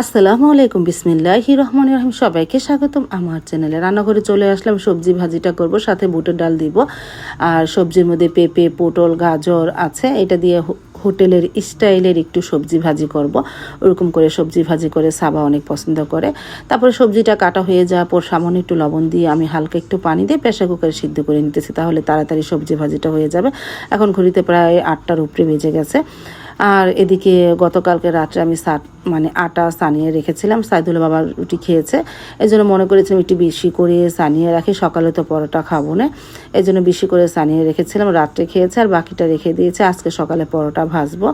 আসসালামু আলাইকুম, বিসমিল্লাহি রহমান রহিম। সবাইকে স্বাগতম। আমার চ্যানেলে রান্নাঘরে চলে আসলাম। সবজি ভাজিটা করব, সাথে বুটের ডাল দিব। আর সবজির মধ্যে পেঁপে, পটল, গাজর আছে, এটা দিয়ে হোটেলের স্টাইলের একটু সবজি ভাজি করব। ওরকম করে সবজি ভাজি করে সাবা অনেক পছন্দ করে। তারপরে সবজিটা কাটা হয়ে যাওয়ার পর সামান্য একটু লবণ দিয়ে আমি হালকা একটু পানি দিয়ে প্রেশার কুকারে সিদ্ধ করে নিতেছি, তাহলে তাড়াতাড়ি সবজি ভাজিটা হয়ে যাবে। এখন ঘড়িতে প্রায় আটটার উপরে বেজে গেছে। আর এদিকে গতকালকে রাত্রে আমি সাত মানে আটা সানিয়ে রেখেছিলাম। সাইদুল বাবার রুটি খেয়েছে। এই জন্য মনে করেছিলাম একটু বেশি করে সানিয়ে রাখি। সকালে তো পরোটা খাব না। এই জন্য বেশি করে সানিয়ে রেখেছিলাম। রাত্রে খেয়েছে আর বাকিটা রেখে দিয়েছে। আজকে সকালে পরোটা ভাজবো।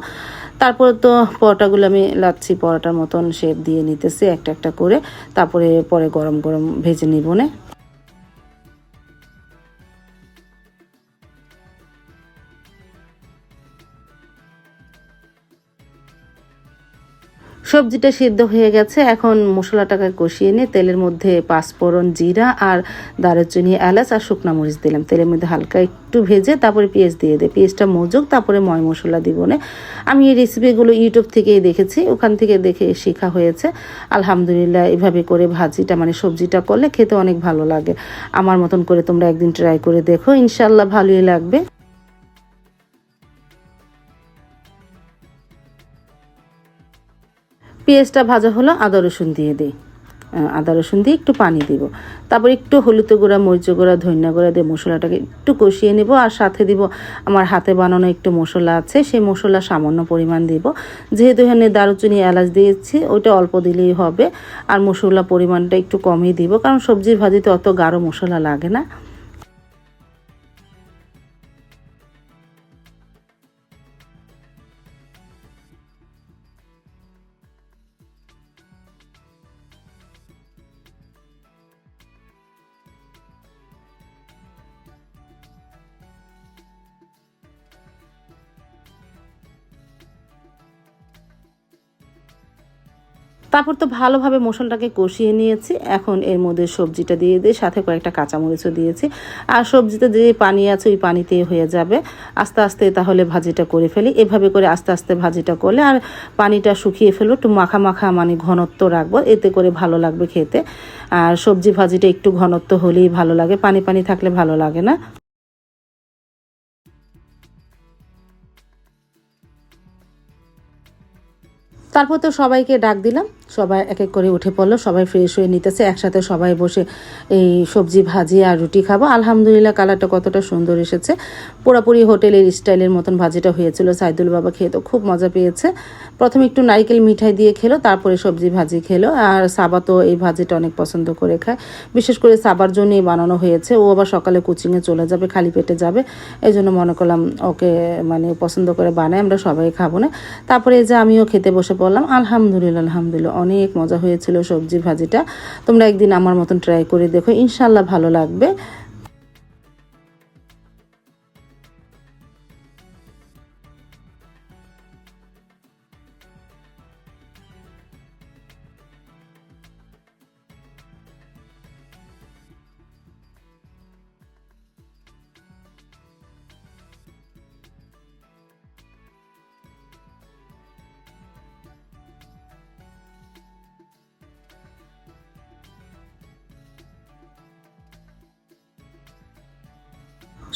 তারপরে তো পরোটাগুলো আমি লাচ্ছি পরোটার মতন শেপ দিয়ে নিতেছি। একটা একটা করে। তারপরে পরে গরম গরম ভেজে নিব না। সবজিটা সিদ্ধ হয়ে গেছে। এখন মশলাটাকে কষিয়ে নিয়ে তেলের মধ্যে পাঁচফোড়ন জিরা আর দারুচিনি, এলাচ আর শুকনা মরিচ দিলাম। তেলের মধ্যে হালকা একটু ভেজে তারপরে পেঁয়াজ দিয়ে দিই পেঁয়াজটা মজুক, তারপরে ময় মশলা দিব না। আমি এই রেসিপিগুলো ইউটিউব থেকেই দেখেছি। ওখান থেকে দেখে শেখা হয়েছে। আলহামদুলিল্লাহ, এভাবে করে ভাজিটা মানে সবজিটা করলে খেতে অনেক ভালো লাগে। আমার মতন করে তোমরা একদিন ট্রাই করে দেখো। ইনশাল্লাহ ভালোই লাগবে। পেঁয়াজটা ভাজা হলো, আদা রসুন দিয়ে দিই। আদা রসুন দিয়ে একটু পানি দিব। তারপর একটু হলুদ গুঁড়া, মরিচ গুঁড়া, ধনিয়া গুঁড়া দিয়ে মশলাটাকে একটু কষিয়ে নেব আর সাথে দিব আমার হাতে বানানো একটু মশলা আছে, সেই মশলা সামান্য পরিমাণ দিব। যেহেতু এখানে দারুচিনি এলাচ দিয়েছি, ওইটা অল্প দিলেই হবে। আর মশলা পরিমাণটা একটু কমই দিব, কারণ সবজির ভাজিতে অত গাঢ় মশলা লাগে না। তারপর তো ভালোভাবে মশলাটাকে কষিয়ে নিয়েছি। এখন এর মধ্যে সবজিটা দিয়ে দিয়ে সাথে কয়েকটা কাঁচামরিচও দিয়েছি। আর সবজিতে যে পানি আছে ওই পানিতে হয়ে যাবে। আস্তে আস্তে তাহলে ভাজিটা করে ফেলি। এভাবে করে আস্তে আস্তে ভাজিটা করলে আর পানিটা শুকিয়ে ফেলব, একটু মাখা মাখা মানে ঘনত্ব রাখব। এতে করে ভালো লাগবে খেতে। আর সবজি ভাজিটা একটু ঘনত্ব হলেই ভালো লাগে। পানি পানি থাকলে ভালো লাগে না। তারপর তো সবাইকে ডাক দিলাম। সবাই এক এক করে উঠে পড়ল। সবাই ফ্রেশ হয়ে নিতেছে। একসাথে সবাই বসে এই সবজি, ভাজি আর রুটি খাব। আলহামদুলিল্লাহ, কালারটা কতটা সুন্দর এসেছে। পুরোপুরি হোটেলের স্টাইলের মতন ভাজিটা হয়েছিল। সাইদুল বাবা খেয়ে তো খুব মজা পেয়েছে। প্রথমে একটু নারকেল মিঠাই দিয়ে খেলো, তারপরে সবজি, ভাজি খেলো। আর সাবা তো এই ভাজিটা অনেক পছন্দ করে খায়। বিশেষ করে সাবার জন্যই বানানো হয়েছে। ও আবার সকালে কোচিংয়ে চলে যাবে, খালি পেটে যাবে। এই জন্য মনে করলাম ওকে মানে পছন্দ করে বানায়। আমরা সবাই খাব না। তারপরে যে আমিও খেতে বসে পড়লাম আলহামদুলিল্লাহ আলহামদুলিল্লাহ, অনেক মজা হয়েছিল সবজি ভাজিটা। তোমরা একদিন আমার মতন ট্রাই করে দেখো ইনশাল্লাহ ভালো লাগবে।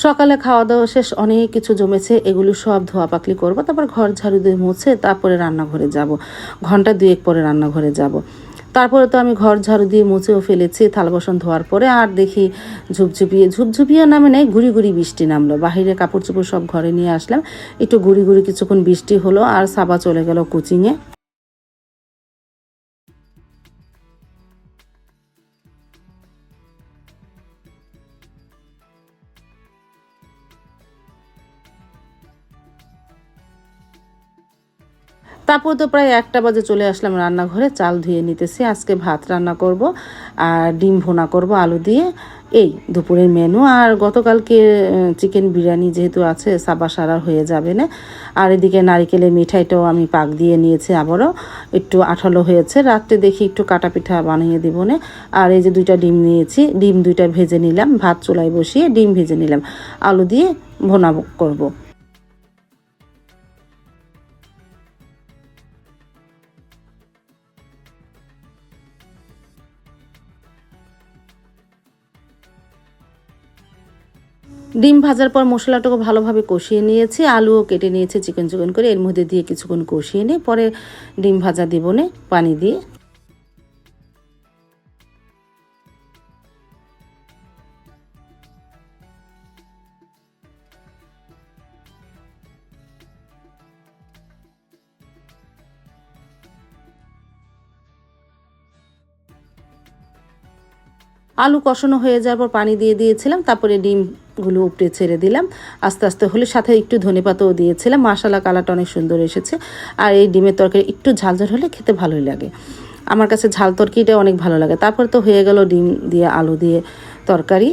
সকালে খাওয়া দাওয়া শেষ, অনেক কিছু জমেছে, এগুলো সব ধোয়া পাকলি করব, তারপর ঘর ঝাড়ু দিয়ে মুছে তারপরে রান্নাঘরে যাব। ঘণ্টা দুয়েক পরে রান্নাঘরে যাব। তারপরে তো আমি ঘর ঝাড়ু দিয়ে মুছেও ফেলেছি, থাল বাসন ধোয়ার পরে আর দেখি ঝুপঝুপিয়ে ঝুপঝুপিয়ে নামে নেই ঘুরি ঘুরি বৃষ্টি নামলো। বাহিরে কাপড় চোপড় সব ঘরে নিয়ে আসলাম, একটু ঘুরি ঘুরি কিছুক্ষণ বৃষ্টি হলো আর সাবা চলে গেল কোচিংয়ে। তারপর তো প্রায় একটা বাজে চলে আসলাম রান্নাঘরে, চাল ধুয়ে নিতেছি। আজকে ভাত রান্না করব আর ডিম ভোনা করব আলু দিয়ে। এই দুপুরের মেনু। আর গতকালকে চিকেন বিরিয়ানি যেহেতু আছে, সাবা সারার হয়ে যাবে না। আর এদিকে নারিকেলের মিঠাইটাও আমি পাক দিয়ে নিয়েছি আবারও। একটু আঠালো হয়েছে। রাত্রে দেখি একটু কাটা পিঠা বানিয়ে দিব না। আর এই যে দুইটা ডিম নিয়েছি, ডিম দুইটা ভেজে নিলাম। ভাত চুলায় বসিয়ে ডিম ভেজে নিলাম। আলু দিয়ে ভোনা করব। ডিম ভাজার পর মশলাটাকে ভালোভাবে কষিয়ে নিয়েছি, আলুও কেটে নিয়েছে, চিকন চিকন করে। এর মধ্যে দিয়ে কিছুক্ষণ কষিয়ে নিয়ে পরে ডিম ভাজা দেবনে পানি দিয়ে। আলু কষানো হয়ে যাওয়ার পর পানি দিয়ে দিয়েছিলাম, তারপরে ডিমগুলো উপরে ছেড়ে দিলাম। আস্তে আস্তে হলে সাথে একটু ধনে পাতাও দিয়েছিলাম। মশালা কালারটা অনেক সুন্দর এসেছে। আর এই ডিমের তরকারি একটু ঝালঝাল হলে খেতে ভালোই লাগে। আমার কাছে ঝাল তরকারিটা অনেক ভালো লাগে। তারপর তো হয়ে গেল ডিম দিয়ে আলু দিয়ে তরকারি।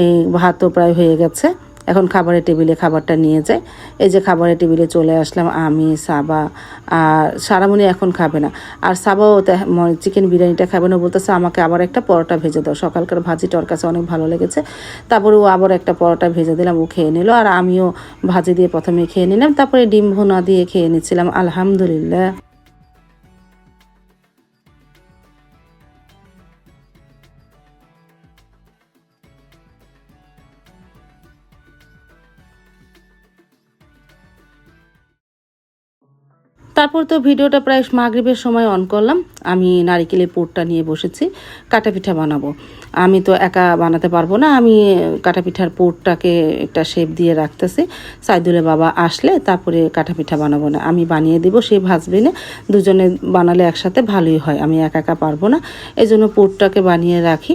এই ভাতও প্রায় হয়ে গেছে। এখন খাবারের টেবিলে খাবারটা নিয়ে যায়। এই যে খাবারের টেবিলে চলে আসলাম আমি, সাবা আর সারামণি এখন খাবে না। আর সাবাও চিকেন বিরিয়ানিটা খাবে না বলতেছে, আমাকে আবার একটা পরোটা ভেজে দাও। সকালকার ভাজিটা ওর কাছে অনেক ভালো লেগেছে। তারপরে ও আবার একটা পরোটা ভেজে দিলাম, ও খেয়ে নিল। আর আমিও ভাজি দিয়ে প্রথমে খেয়ে নিলাম, তারপরে ডিম ভুনা দিয়ে খেয়ে নিচ্ছিলাম, আলহামদুলিল্লাহ। তারপর তো ভিডিওটা প্রায় মাগরীবের সময় অন করলাম। আমি নারিকেলের পুরটা নিয়ে বসেছি, কাটা পিঠা বানাবো। আমি তো একা বানাতে পারব না, আমি কাটা পিঠার একটা শেপ দিয়ে রাখতেছি। সাইদুলের বাবা আসলে তারপরে কাটা পিঠা বানাবো না। আমি বানিয়ে দিব, সে ভাজবে না। দুজনে বানালে একসাথে ভালোই হয়, আমি একা একা পারব না। এই জন্য পুরটাকে বানিয়ে রাখি।